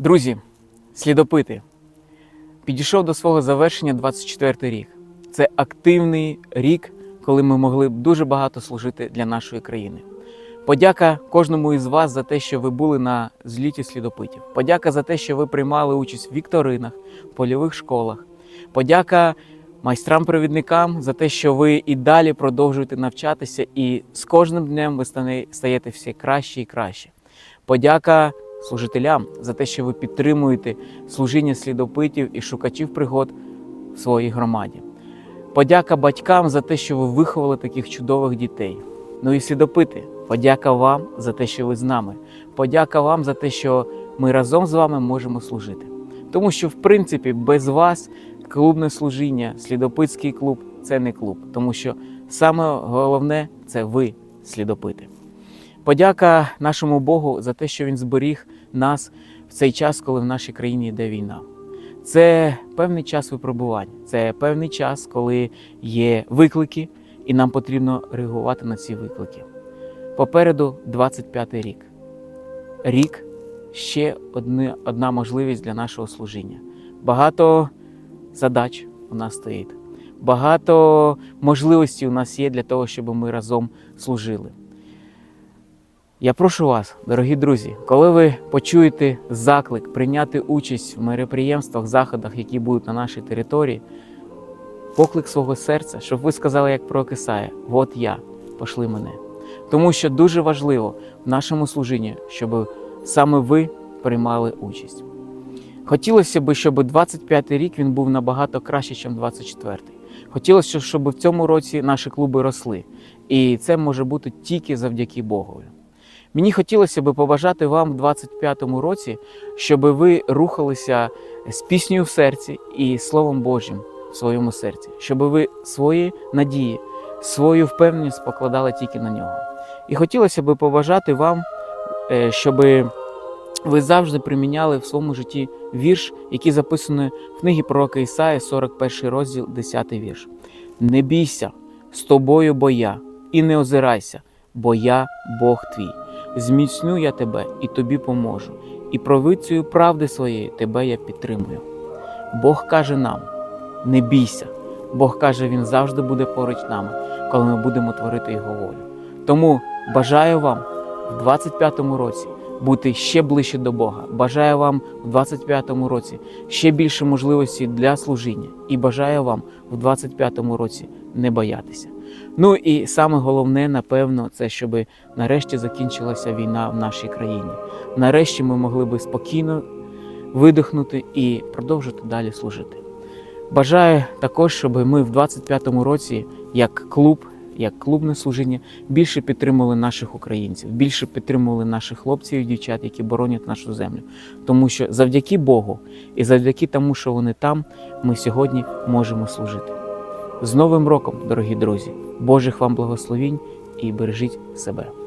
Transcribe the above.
Друзі, слідопити, підійшов до свого завершення 24 рік. Це активний рік, коли ми могли б дуже багато служити для нашої країни. Подяка кожному із вас за те, що ви були на зліті слідопитів. Подяка за те, що ви приймали участь в вікторинах, польових школах. Подяка майстрам-провідникам за те, що ви і далі продовжуєте навчатися, і з кожним днем ви стаєте все краще і краще. Подяка служителям за те, що ви підтримуєте служіння слідопитів і шукачів пригод в своїй громаді. Подяка батькам за те, що ви виховали таких чудових дітей. Ну і слідопити, подяка вам за те, що ви з нами. Подяка вам за те, що ми разом з вами можемо служити. Тому що, в принципі, без вас клубне служіння, слідопитський клуб це не клуб. Тому що саме головне це ви, слідопити. Подяка нашому Богу за те, що Він зберіг нас в цей час, коли в нашій країні йде війна. Це певний час випробувань, це певний час, коли є виклики, і нам потрібно реагувати на ці виклики. Попереду 25-й рік. Рік ще одне, одна можливість для нашого служіння. Багато задач у нас стоїть, багато можливостей у нас є для того, щоб ми разом служили. Я прошу вас, дорогі друзі, коли ви почуєте заклик прийняти участь в мероприємствах, заходах, які будуть на нашій території, поклик свого серця, щоб ви сказали, як про Кисая, от я, пошли мене. Тому що дуже важливо в нашому служінні, щоб саме ви приймали участь. Хотілося б, щоб 25-й рік він був набагато краще, ніж 24-й. Хотілося, б, щоб в цьому році наші клуби росли. І це може бути тільки завдяки Богові. Мені хотілося б побажати вам в 25-му році, щоб ви рухалися з піснею в серці і Словом Божим в своєму серці, щоб ви свої надії, свою впевненість покладали тільки на нього. І хотілося б побажати вам, е, щоб ви завжди приміняли в своєму житті вірш, який записаний в книгі пророка Ісаї, 41 розділ, 10 вірш. Не бійся, з тобою бо я, і не озирайся, бо я Бог твій. Зміцню я тебе і тобі поможу, і провицею правди своєї тебе я підтримую. Бог каже нам: не бійся. Бог каже, Він завжди буде поруч нами, коли ми будемо творити Його волю. Тому бажаю вам в 25-му році бути ще ближче до Бога. Бажаю вам в 25-му році ще більше можливостей для служіння. І бажаю вам в 25-му році не боятися. Ну і саме головне, напевно, це щоб нарешті закінчилася війна в нашій країні. Нарешті ми могли би спокійно видихнути і продовжити далі служити. Бажаю також, щоб ми в 25-му році, як клуб, як клубне служіння, більше підтримували наших українців, більше підтримували наших хлопців і дівчат, які боронять нашу землю. Тому що завдяки Богу і завдяки тому, що вони там, ми сьогодні можемо служити. З Новим роком, дорогі друзі! Божих вам благословінь і бережіть себе.